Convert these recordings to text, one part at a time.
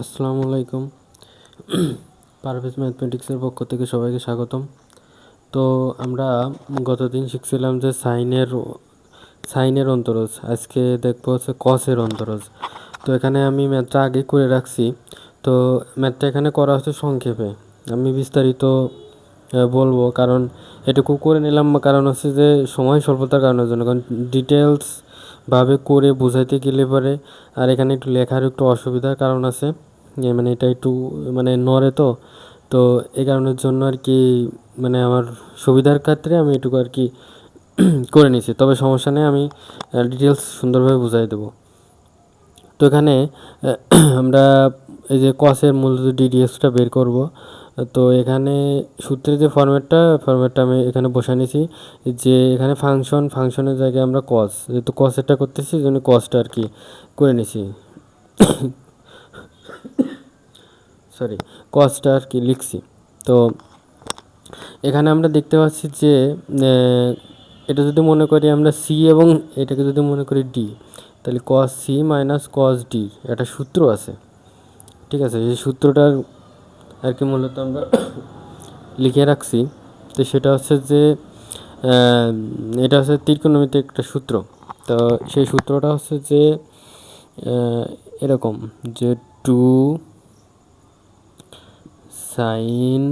আসসালামু আলাইকুম পারভেজ ম্যাথমেটিক্সের পক্ষ থেকে সবাইকে স্বাগতম। তো আমরা গত দিন শিখছিলাম যে সাইনের সাইনের অন্তরজ, আজকে দেখব হচ্ছে কসের অন্তরজ। তো এখানে আমি ম্যাথটা আগে করে রাখছি। তো ম্যাথটা এখানে করা হচ্ছে সংক্ষেপে। আমি বিস্তারিত বলব, কারণ এটুকু করে নিলাম, কারণ হচ্ছে যে সময় স্বল্পতার কারণের জন্য, কারণ ডিটেলস ভাবে করে বোঝাইতে গেলে পরে আর এখানে একটু লেখার একটু অসুবিধার কারণ আছে। মানে এটা একটু মানে নড়ে তো। তো এই কারণের জন্য আর কি মানে আমার সুবিধার ক্ষেত্রে আমি এটুকু আর কি করে নিছি। তবে সমস্যা নেই, আমি ডিটেলস সুন্দরভাবে বুঝাই দেবো। তো এখানে আমরা এই যে কসের মূলত ডিডিএসটা বের করব তো এখানে সূত্রে যে ফর্ম্যাটটা ফর্ম্যাটটা আমি এখানে বসে নিয়েছি যে এখানে ফাংশন ফাংশনের জায়গায় আমরা কস যেহেতু কসেরটা করতেছি জন্য কসটা আর কি করে নিছি সরি কসটা আর কি লিখছি। তো এখানে আমরা দেখতে পাচ্ছি যে এটা যদি মনে করি আমরা সি এবং এটাকে যদি মনে করি ডি তাহলে cos C minus cos D একটা সূত্র আছে। ঠিক আছে, এই সূত্রটার আর কি মূলত আমরা লিখে রাখছি। তো সেটা হচ্ছে যে এটা হচ্ছে ত্রিকোণমিতিক একটা সূত্র। তো সেই সূত্রটা হচ্ছে যে এরকম যে two sine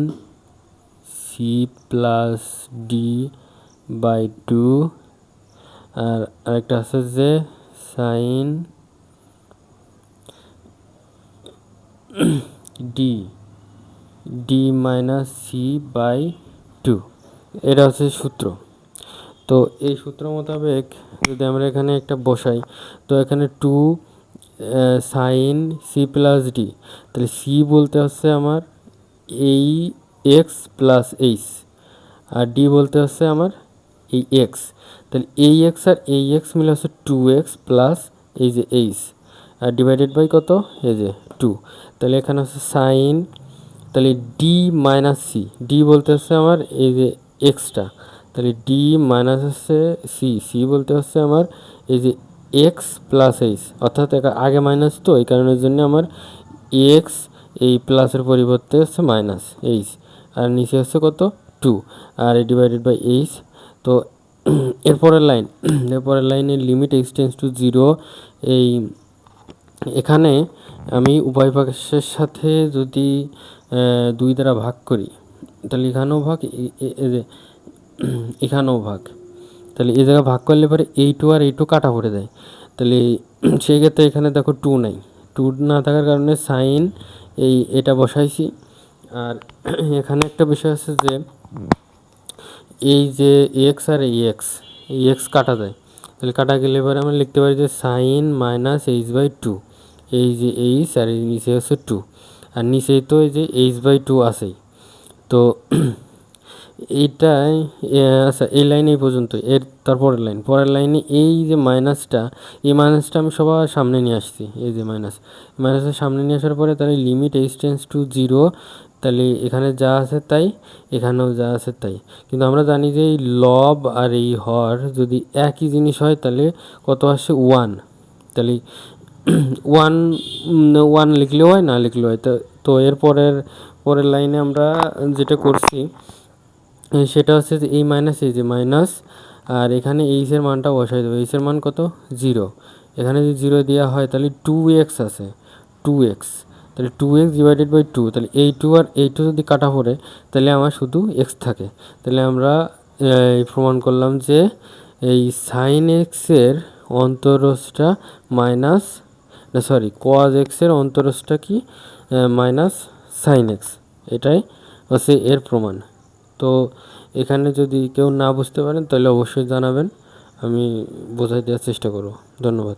C plus D by two, আর আরেকটা আছে যে sine D. D minus C by two এটা হচ্ছে সূত্র। তো এই সূত্র মোতাবেক যদি আমরা এখানে একটা বসাই, তো এখানে two sine C plus D তাহলে সি বলতে হচ্ছে আমার এই এক্স প্লাস এইচ আর ডি বলতে হচ্ছে আমার এই এক্স তাহলে এই এক্স আর এই এক্স মিলে হচ্ছে টু এক্স প্লাস এই যে এইচ আর ডিভাইডেড বাই কত? এই যে টু তাহলে এখানে হচ্ছে সাইন তাহলে ডি মাইনাস সি ডি বলতে হচ্ছে আমার এই যে এক্সটা তাহলে ডি মাইনাস হচ্ছে সি সি বলতে হচ্ছে আমার এই যে এক্স প্লাস এইচ অর্থাৎ আগে মাইনাস তো, এই কারণের জন্য আমার এক্স এই প্লাসের পরিবর্তে হচ্ছে মাইনাস এইচ আর নিচে হচ্ছে কত? টু আর ডিভাইডেড বাই এইচ তো এরপরের লাইন এরপরের লাইনের লিমিট এক্সটেন্স টু জিরো এই এখানে আমি উভয় পাশের সাথে যদি দুই দ্বারা ভাগ করি, তাহলে এখানেও ভাগ এখানেও ভাগ। তাহলে এই জায়গায় ভাগ করলে পরে এই টু আর এই টু কাটা পড়ে যায়। তাহলে সেই ক্ষেত্রে এখানে দেখো টু নাই। টু না থাকার কারণে সাইন এই, এটা বসাইছি। আর এখানে একটা বিষয় আছে যে, এই যে এক্স আর এই এক্স এই এক্স কাটা যায়। তাহলে কাটা গেলে পরে আমরা লিখতে পারি যে sine minus H by two এই যে এইচ আর এই নিচে হচ্ছে টু আর নিচেই তো এই যে এইচ বাই টু আছেই তো এইটাই আচ্ছা এই লাইন এই পর্যন্ত, এর তারপরের লাইন পরের লাইনে এই যে মাইনাসটা এই মাইনাসটা আমি সবার সামনে নিয়ে আসছি, এই যে মাইনাস মাইনাসের সামনে নিয়ে আসার পরে তাহলে লিমিট এক্সটেন্স টু জিরো তাহলে এখানে যা আছে তাই, এখানেও যা আছে তাই। কিন্তু আমরা জানি যে এই লব আর এই হর যদি একই জিনিস হয় তাহলে কত আসে ওয়ান তাহলে ওয়ান ওয়ান লিখলেও হয়, না লিখলেও হয়। তো তো এর পরের পরের লাইনে আমরা যেটা করছি, সেটা হচ্ছে যে এই মাইনাস এই যে মাইনাস আর এখানে এইচের মানটা বসাই দেবো। এইচের মান কত? জিরো এখানে যদি জিরো দেওয়া হয়, তাহলে টু এক্স আছে। টু এক্স তাহলে two X divided by two তাহলে এই টু আর এই টু যদি কাটা পড়ে, তাহলে আমার শুধু এক্স থাকে। তাহলে আমরা প্রমাণ করলাম যে এই সাইন এক্সের অন্তরসটা মাইনাস না সরি কোয়াজ এক্সের অন্তরসটা কি? মাইনাস সাইন এক্স এটাই হচ্ছে এর প্রমাণ। তো এখানে যদি কেউ না বুঝতে পারেন, তাহলে অবশ্যই জানাবেন, আমি বোঝাই দেওয়ার চেষ্টা করব। ধন্যবাদ।